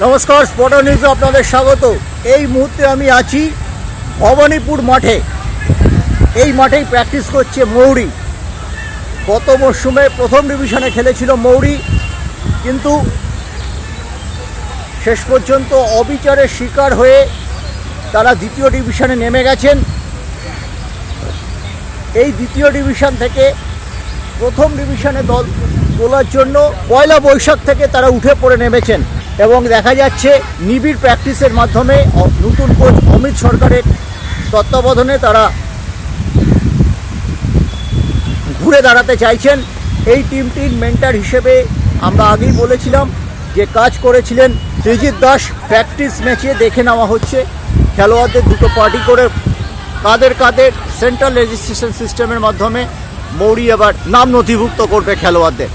নমস্কার স্পট নিউজে আপনাদের স্বাগত। এই মুহূর্তে আমি আছি ভবানীপুর মাঠে। এই মাঠেই প্র্যাকটিস করছে মৌরি। গত মরশুমে প্রথম ডিভিশনে খেলেছিল মৌরি, কিন্তু শেষ পর্যন্ত অবিচারের শিকার হয়ে তারা দ্বিতীয় ডিভিশনে নেমে গেছেন। এই দ্বিতীয় ডিভিশন থেকে প্রথম ডিভিশনে দল তোলার জন্য পয়লা বৈশাখ থেকে তারা উঠে পড়ে নেমেছেন। এবং দেখা যাচ্ছে নিবিড় প্র্যাকটিসের মাধ্যমে নতুন কোচ অমিত সরকারের তত্ত্বাবধানে তারা ঘুরে দাঁড়াতে চাইছেন। এই টিমটির মেন্টার হিসেবে আমরা আগেই বলেছিলাম যে কাজ করেছিলেন ত্রিজিৎ দাস। প্র্যাকটিস ম্যাচে দেখে নেওয়া হচ্ছে খেলোয়াড়দের দুটো পার্টি করে কাদের কাদের সেন্ট্রাল রেজিস্ট্রেশন সিস্টেমের মাধ্যমে মৌরি এবার নাম নথিভুক্ত করবে খেলোয়াড়দের।